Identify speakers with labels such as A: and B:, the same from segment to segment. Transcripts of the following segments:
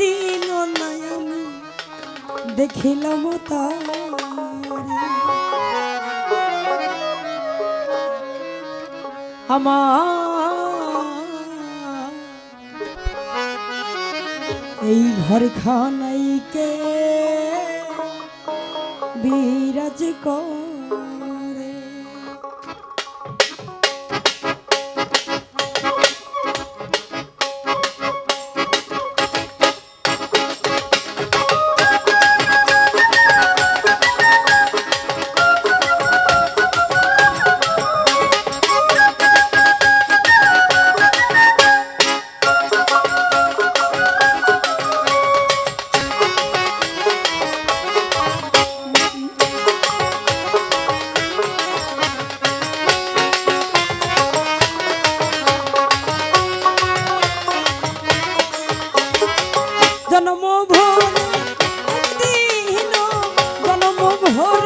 A: একদিন নয় আমি দেখিলাম আমার এই ঘর খানাইকে বিরাজ করে। জনম ভরে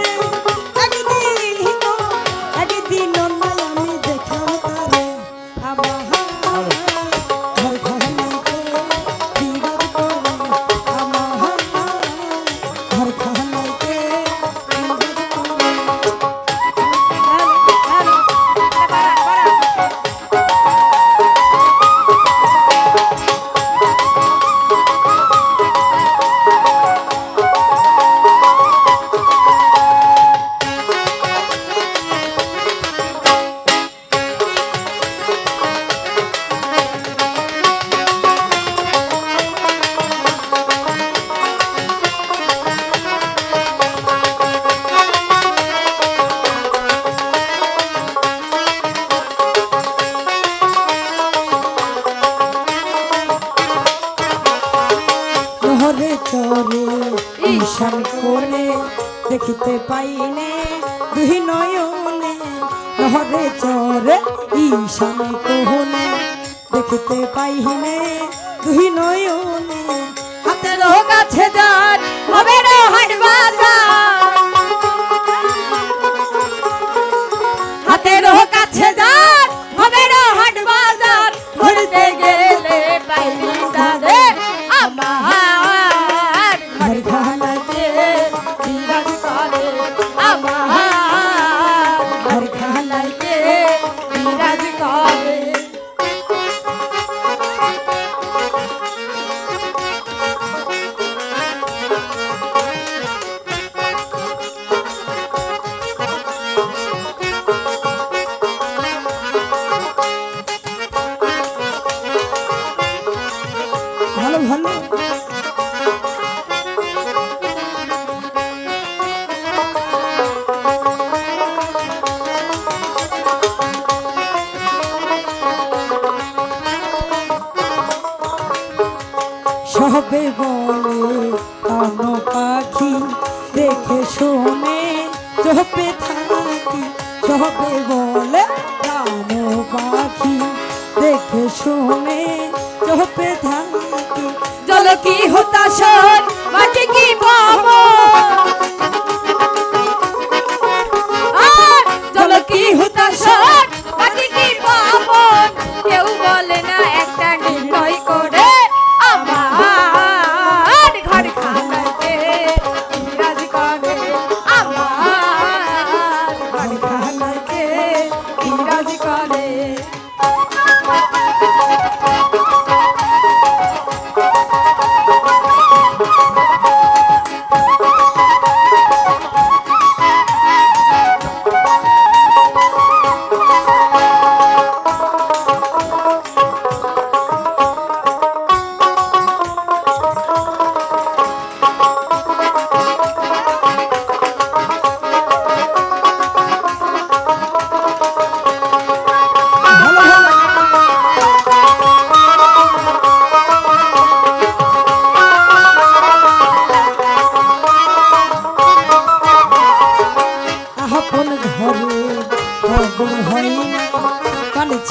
A: দুই নয়নে নহরে চরে, ঈশান কোলে দেখিতে পাইনে। দুই নয়নে হাতের গাছে যান হবে না হাট বাজার সবে বলে কান পাখি দেখে শুনে চোপে থাকি সবে বলে কান পাখি দেখে শুনে চোপে থাকি।
B: জল কি হতাশন মাটি কি পাবো জল কি হতাশন করে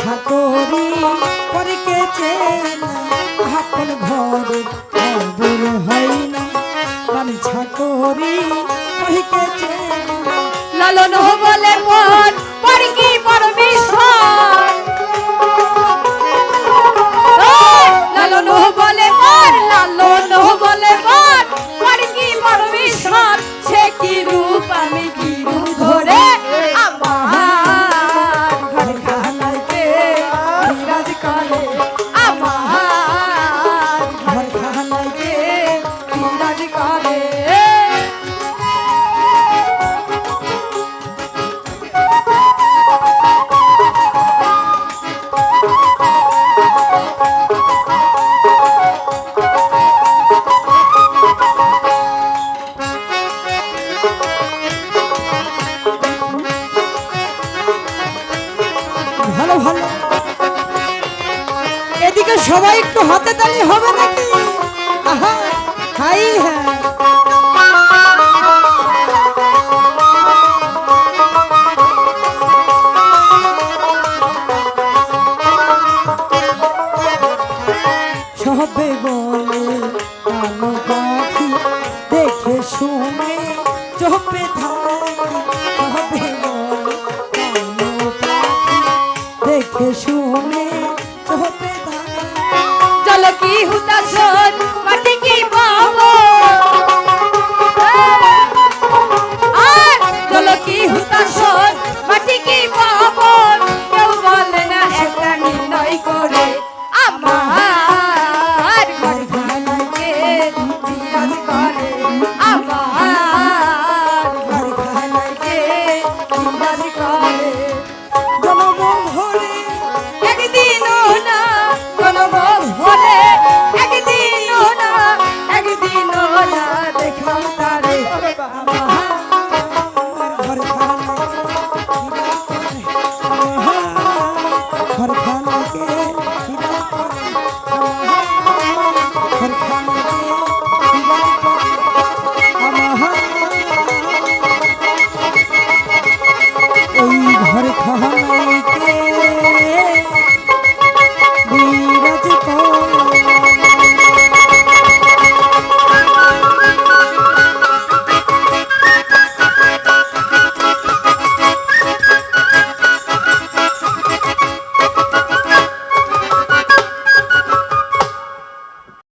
B: ইচ্ছা করি পরকে আপন ঘরে কবুল হয় না। বাঞ্ছা করি
A: পরকে
B: লালন বলে মন পরকি পরমেশ্বর?
A: এদিকে সবাই একটু হাতে তালি হবে নাকি? সব
B: হ্যাঁ হুতাশন মাটি কি